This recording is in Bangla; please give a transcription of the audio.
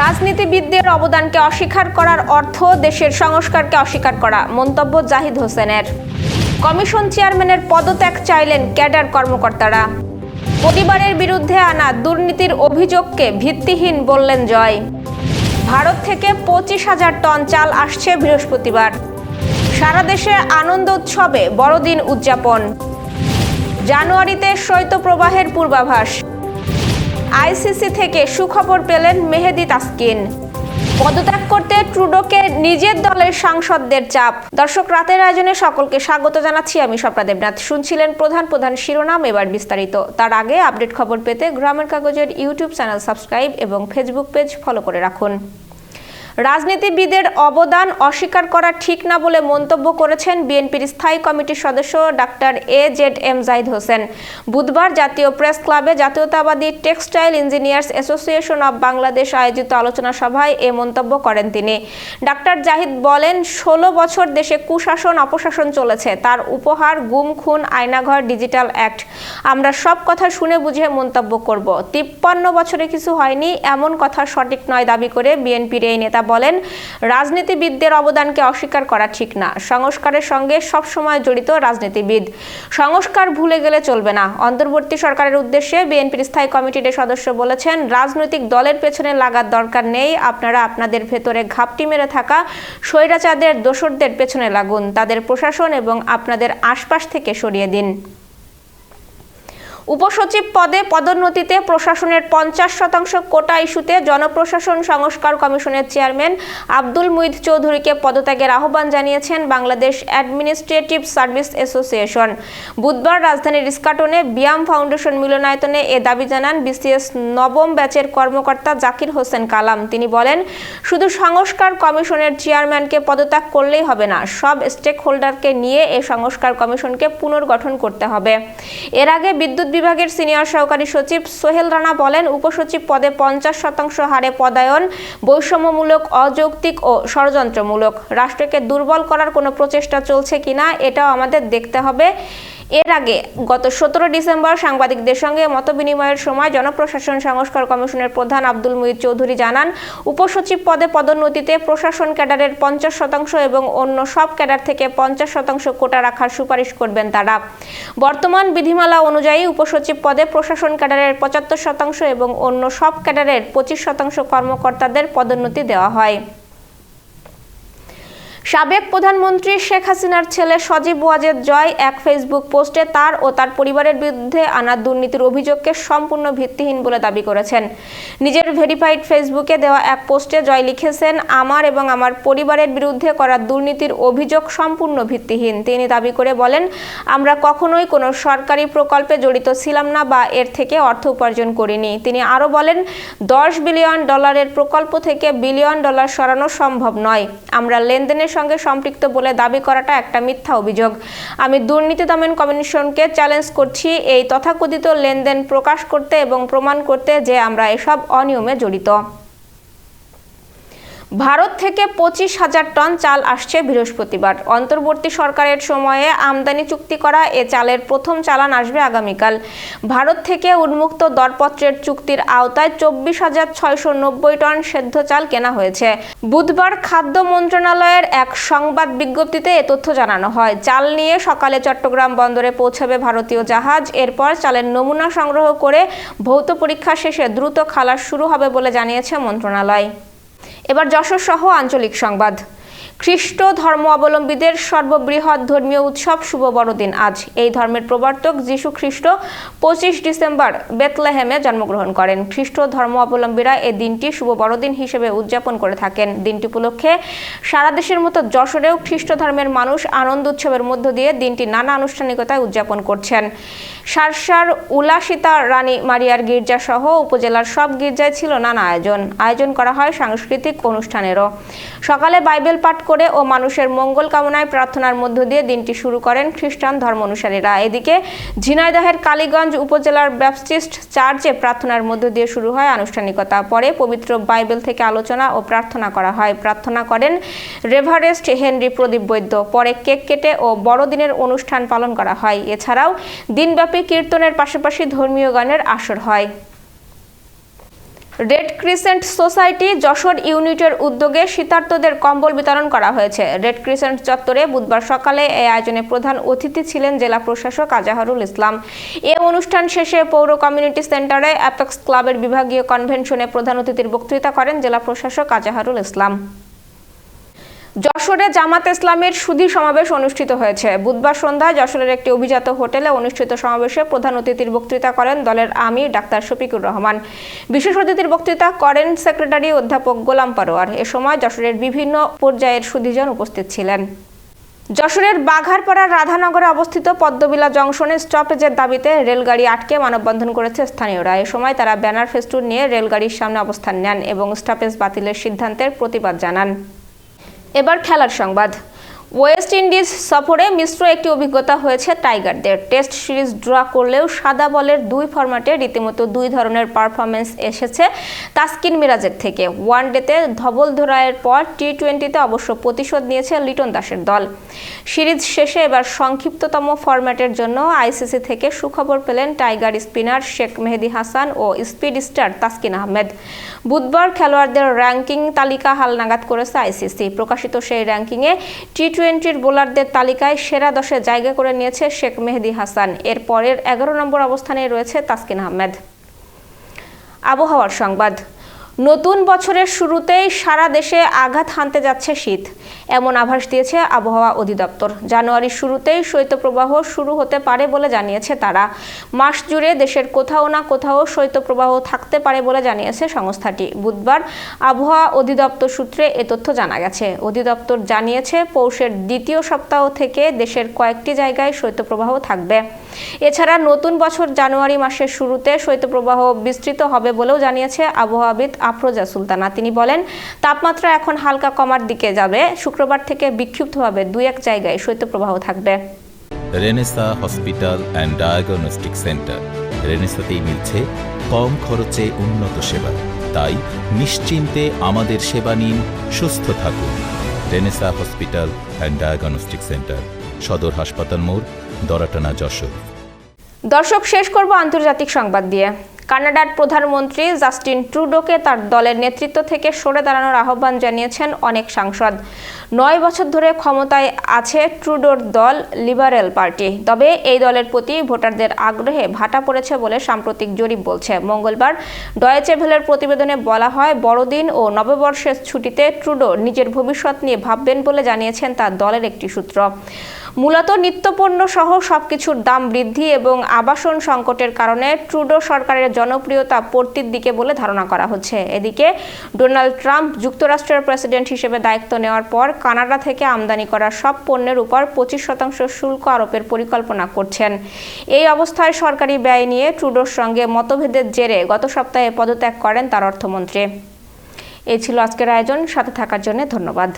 রাজনীতিবিদদের অবদানকে অস্বীকার করার অর্থ দেশের সংস্কারকে অস্বীকার করা, মন্তব্য জাহিদ হোসেনের। কমিশন চেয়ারম্যানের পদত্যাগ চাইলেন ক্যাডার কর্মকর্তারা। পরিবারের বিরুদ্ধে আনা দুর্নীতির অভিযোগকে ভিত্তিহীন বললেন জয়। ভারত থেকে পঁচিশ হাজার টন চাল আসছে বৃহস্পতিবার। সারা দেশে আনন্দ উৎসবে বড়দিন উদযাপন। জানুয়ারিতে শৈত্যপ্রবাহের পূর্বাভাস। আইসিসি থেকে সুখবর পেলেন মেহেদি তাস্কিন। পদত্যাগ করতে ট্রুডোকে নিজের দলের সাংসদদের চাপ। দর্শক, রাতের আয়োজনে সকলকে স্বাগত জানাচ্ছি আমি স্বপ্না দেবনাথ। শুনছিলেন প্রধান প্রধান শিরোনাম, এবার বিস্তারিত। তার আগে আপডেট খবর পেতে গ্রামের কাগজের ইউটিউব চ্যানেল সাবস্ক্রাইব এবং ফেসবুক পেজ ফলো করে রাখুন। রাজনীতিবিদের অবদান অস্বীকার করা ঠিক না বলে মন্তব্য করেছেন বিএনপির স্থায়ী কমিটির সদস্য doctor A Z M Zahid Hossain. বুধবার জাতীয় প্রেস ক্লাবে জাতীয়তাবাদী textile engineers association of Bangladesh আয়োজিত আলোচনা সভায় এ মন্তব্য করেন তিনি। ডাক্তার জাহিদ বলেন, ষোলো বছর দেশে কুশাসন, অপশাসন চলেছে। তার উপহার গুম, খুন, আয়নাঘর, ডিজিটাল অ্যাক্ট। আমরা সব কথা শুনে বুঝে মন্তব্য করব। তিপ্পান্ন বছরে কিছু হয়নি, এমন কথা সঠিক নয় দাবি করে বিএনপির এই নেতা বলেন, রাজনীতিবিদদের অবদানকে অস্বীকার করা ঠিক না। সংস্কারের সঙ্গে সবসময় জড়িত রাজনীতিবিদ। সংস্কার ভুলে গেলে চলবে না। অন্তর্বর্তী সরকারের উদ্দেশ্যে বিএনপির স্থায়ী কমিটির সদস্য বলেছেন, রাজনৈতিক দলের পেছনে লাগার দরকার নেই। আপনারা আপনাদের ভেতরে ঘাপটি মেরে থাকা স্বৈরাচারদের দোসরদের পেছনে লাগুন। তাদের প্রশাসন এবং আপনাদের আশপাশ থেকে সরিয়ে দিন। উপসচিব পদে পদোন্নতিতে প্রশাসনের পঞ্চাশ শতাংশ কোটা ইস্যুতে জনপ্রশাসন সংস্কার কমিশনের চেয়ারম্যান আব্দুল মুইদ চৌধুরীকে পদত্যাগের আহ্বান জানিয়েছেন বাংলাদেশ অ্যাডমিনিস্ট্রেটিভ সার্ভিস অ্যাসোসিয়েশন। বুধবার রাজধানীর ইস্কাটনে বিয়াম ফাউন্ডেশন মিলনায়তনে এ দাবি জানান বিসিএস নবম ব্যাচের কর্মকর্তা জাকির হোসেন কালাম। তিনি বলেন, শুধু সংস্কার কমিশনের চেয়ারম্যানকে পদত্যাগ করলেই হবে না, সব স্টেক হোল্ডারকে নিয়ে এ সংস্কার কমিশনকে পুনর্গঠন করতে হবে। এর আগে বিদ্যুৎ বিভাগের সিনিয়র সহকারী সচিব সোহেল রানা বলেন, উপসচিব পদে পঞ্চাশ শতাংশ হারে পদায়ন বৈষম্যমূলক, অযৌক্তিক ও ষড়যন্ত্রমূলক। রাষ্ট্রকে দুর্বল করার কোনো প্রচেষ্টা চলছে কিনা, এটাও আমাদের দেখতে হবে। এর আগে গত সতেরো ডিসেম্বর সাংবাদিকদের সঙ্গে মতবিনিময়ের সময় জনপ্রশাসন সংস্কার কমিশনের প্রধান আব্দুল মুহিত চৌধুরী জানান, উপসচিব পদে পদোন্নতিতে প্রশাসন ক্যাডারের পঞ্চাশ শতাংশ এবং অন্য সব ক্যাডার থেকে পঞ্চাশ শতাংশ কোটা রাখার সুপারিশ করবেন তারা। বর্তমান বিধিমালা অনুযায়ী উপসচিব পদে প্রশাসন ক্যাডারের পঁচাত্তর শতাংশ এবং অন্য সব ক্যাডারের পঁচিশ শতাংশ কর্মকর্তাদের পদোন্নতি দেওয়া হয়। সাবেক প্রধানমন্ত্রী শেখ হাসিনার ছেলে সজীব ওয়াজেদ জয় এক ফেসবুক পোস্টে তার ও তার পরিবারের বিরুদ্ধে আনা দুর্নীতির অভিযোগকে সম্পূর্ণ ভিত্তিহীন বলে দাবি করেছেন। নিজের ভেরিফাইড ফেসবুকে দেওয়া এক পোস্টে জয় লিখেছেন, আমার এবং আমার পরিবারের বিরুদ্ধে করা দুর্নীতির অভিযোগ সম্পূর্ণ ভিত্তিহীন। তিনি দাবি করে বলেন, আমরা কখনোই কোনো সরকারি প্রকল্পে জড়িত ছিলাম না বা এর থেকে অর্থ উপার্জন করিনি। তিনি আরও বলেন, দশ বিলিয়ন ডলারের প্রকল্প থেকে বিলিয়ন ডলার সরানো সম্ভব নয়। আমরা লেনদেনের সঙ্গে সম্পৃক্ত বলে দাবি করাটা একটা মিথ্যা অভিযোগ। আমি দুর্নীতি দমন কমিশনকে চ্যালেঞ্জ করছি এই তথাকথিত লেনদেন প্রকাশ করতে এবং প্রমাণ করতে যে আমরা এসব অনিয়মে জড়িত। ভারত থেকে পঁচিশ হাজার টন চাল আসছে বৃহস্পতিবার। অন্তর্বর্তী সরকারের সময়ে আমদানি চুক্তি করা এ চালের প্রথম চালান আসবে আগামীকাল। ভারত থেকে উন্মুক্ত দরপত্রের চুক্তির আওতায় চব্বিশ হাজার ছয়শো নব্বই টন সেদ্ধ চাল কেনা হয়েছে। বুধবার খাদ্য মন্ত্রণালয়ের এক সংবাদ বিজ্ঞপ্তিতে এ তথ্য জানানো হয়। চাল নিয়ে সকালে চট্টগ্রাম বন্দরে পৌঁছাবে ভারতীয় জাহাজ। এরপর চালের নমুনা সংগ্রহ করে ভৌত পরীক্ষা শেষে দ্রুত খালাস শুরু হবে বলে জানিয়েছে মন্ত্রণালয়। এবার যশোর সহ আঞ্চলিক সংবাদ। খ্রিস্ট ধর্ম অবলম্বীদের সর্ববৃহৎ ধর্মীয় উৎসব শুভ বড়দিন। আজ এই ধর্মের প্রবর্তক যীশু খ্রিস্ট পঁচিশ ডিসেম্বর বেতলেহেমে জন্মগ্রহণ করেন। খ্রিস্ট ধর্ম অবলম্বীরা এই দিনটি শুভ বড়দিন হিসেবে উদযাপন করে থাকেন। দিনটি উপলক্ষে সারা দেশের মতো যশোরেও খ্রিস্ট ধর্মের মানুষ আনন্দ উৎসবের মধ্য দিয়ে দিনটি নানা আনুষ্ঠানিকতায় উদযাপন করছেন। সারসার উলাসিতা রানী মারিয়ার গির্জা সহ উপজেলার সব গির্জায় ছিল নানা আয়োজন। আয়োজন করা হয় সাংস্কৃতিক অনুষ্ঠানেরও। সকালে বাইবেল পাঠ করে ও মানুষের মঙ্গল কামনায় প্রার্থনার মধ্য দিয়ে দিনটি শুরু করেন খ্রিস্টান ধর্ম অনুসারীরা এদিকে ঝিনাইদহের কালীগঞ্জ উপজেলার ব্যাপটিস্ট চার্চে প্রার্থনার মধ্য দিয়ে শুরু হয় আনুষ্ঠানিকতা। পরে পবিত্র বাইবেল থেকে আলোচনা ও প্রার্থনা করা হয়। প্রার্থনা করেন রেভারেস্ট হেনরি প্রদীপ বৈদ্য। পরে কেক কেটে ও বড়দিনের অনুষ্ঠান পালন করা হয়। এছাড়াও দিনব্যাপী কীর্তনের পাশাপাশি ধর্মীয় গানের আসর হয়। রেড ক্রিসেন্ট সোসাইটি যশোর ইউনিটের উদ্যোগে শীতার্থদের কম্বল বিতরণ করা হয়েছে। রেড ক্রিসেন্ট চত্বরে বুধবার সকালে এই আয়োজনে প্রধান অতিথি ছিলেন জেলা প্রশাসক আজাহারুল ইসলাম। এ অনুষ্ঠান শেষে পৌর কমিউনিটি সেন্টারে অ্যাপেক্স ক্লাবের বিভাগীয় কনভেনশনে প্রধান অতিথির বক্তৃতা করেন জেলা প্রশাসক আজাহারুল ইসলাম। যশোরে জামাত ইসলামের সুধী সমাবেশ অনুষ্ঠিত হয়েছে। বুধবার সন্ধ্যায় যশোরের একটি অভিজাত হোটেলে অনুষ্ঠিত সমাবেশে প্রধান অতিথির বক্তৃতা করেন দলের আমির ডাক্তার শফিকুর রহমান। বিশেষ অতিথির বক্তৃতা করেন সেক্রেটারি অধ্যাপক গোলাম পারোয়ার। এ সময় যশোরের বিভিন্ন পর্যায়ের সুধীজন উপস্থিত ছিলেন। যশোরের বাঘারপাড়ার রাধানগরে অবস্থিত পদ্মবিলা জংশনে স্টপেজের দাবিতে রেলগাড়ি আটকে মানববন্ধন করেছে স্থানীয়রা। এ সময় তারা ব্যানার ফেস্টুন নিয়ে রেলগাড়ির সামনে অবস্থান নেন এবং স্টপেজ বাতিলের সিদ্ধান্তের প্রতিবাদ জানান। এবার খেলার সংবাদ। ওয়েস্ট ইন্ডিজ সফরে মিশ্র একটি অভিজ্ঞতা হয়েছে টাইগারদের। টেস্ট সিরিজ ড্র করলেও সাদা বলের দুই ফরম্যাটে রীতিমতো দুই ধরনের পারফরমেন্স এসেছে তাসকিন মিরাজের থেকে। ওয়ান ডেতে ধবল ধরায়ের পর টি টোয়েন্টিতে অবশ্য প্রতিশোধ নিয়েছে লিটন দাসের দল। সিরিজ শেষে এবার সংক্ষিপ্ততম ফরম্যাটের জন্য আইসিসি থেকে সুখবর পেলেন টাইগার স্পিনার শেখ মেহেদি হাসান ও স্পিড স্টার তাসকিন আহমেদ। বুধবার খেলোয়াড়দের র্যাঙ্কিং তালিকা হালনাগাদ করেছে আইসিসি। প্রকাশিত সেই র্যাঙ্কিংয়ে টি টোয়েন্টির বোলারদের তালিকায় সেরা দশে জায়গা করে নিয়েছে শেখ মেহেদি হাসান। এর পরের এগারো নম্বর অবস্থানে রয়েছে তাসকিন আহমেদ। আবহাওয়ার সংবাদ। নতুন বছরের শুরুতেই সারা দেশে আঘাত হানতে যাচ্ছে শীত। এমন আভাস দিয়েছে আবহাওয়া অধিদপ্তর। জানুয়ারির শুরুতেই শৈত্যপ্রবাহ শুরু হতে পারে বলে জানিয়েছে তারা। মাস জুড়ে দেশের কোথাও না কোথাও শৈত্যপ্রবাহ থাকতে পারে বলে জানিয়েছে সংস্থাটি। বুধবার আবহাওয়া অধিদপ্তর সূত্রে এ তথ্য জানা গেছে। অধিদপ্তর জানিয়েছে পৌষের দ্বিতীয় সপ্তাহ থেকে দেশের কয়েকটি জায়গায় শৈত্যপ্রবাহ থাকবে। এছাড়া নতুন বছর জানুয়ারি মাসের শুরুতে শৈত্যপ্রবাহ বিস্তৃত হবে বলেও জানিয়েছে আবহাওয়াবিদ আফরোজা সুলতানা। তিনি বলেন তাপমাত্রা এখন হালকা কমার দিকে যাবে। শুক্রবার থেকে বিক্ষিপ্তভাবে দুই এক জায়গায় শৈত্যপ্রবাহ থাকবে। Renaissance hospital and diagnostic centre. রেনেসাতেই মিলছে কম খরচে উন্নত সেবা। তাই নিশ্চিন্তে আমাদের সেবা নিন সুস্থ থাকুন। Renaissance hospital and diagnostic centre সদর হাসপাতাল মোড় দরাটানা যশোর। দর্শক শেষ করব আন্তর্জাতিক সংবাদ দিয়ে। কানাডার প্রধানমন্ত্রী জাস্টিন ট্রুডোকে তার দলের নেতৃত্ব থেকে সরে দাঁড়ানোর আহ্বান জানিয়েছেন অনেক সাংসদ। নয় বছর ধরে ক্ষমতায় আছে ট্রুডোর দল লিবারেল পার্টি। তবে এই দলের প্রতি ভোটারদের আগ্রহে ভাটা পড়েছে বলে সাম্প্রতিক জরিপ বলছে। মঙ্গলবার ডয়েচে ভেলের প্রতিবেদনে বলা হয়, বড়দিন ও নববর্ষের ছুটিতে ট্রুডো নিজের ভবিষ্যৎ নিয়ে ভাববেন বলে জানিয়েছেন তার দলের একটি সূত্র। মূলত নিত্যপণ্য সহ সবকিছুর দাম বৃদ্ধি এবং আবাসন সংকটের কারণে ট্রুডো সরকারের জনপ্রিয়তা পড়তির দিকে বলে ধারণা করা হচ্ছে। এদিকে, ডোনাল্ড ট্রাম্প যুক্তরাষ্ট্রের প্রেসিডেন্ট হিসেবে দায়িত্ব নেওয়ার পর কানাডা থেকে আমদানি করা সব পণ্যের উপর পঁচিশ শতাংশ শুল্ক আরোপের পরিকল্পনা করছেন। এই অবস্থায় সরকারি ব্যয় নিয়ে ট্রুডোর সঙ্গে মতভেদের জেরে গত সপ্তাহে পদত্যাগ করেন তার অর্থমন্ত্রী। এই ছিল আজকের আয়োজন। সাথে থাকার জন্য ধন্যবাদ।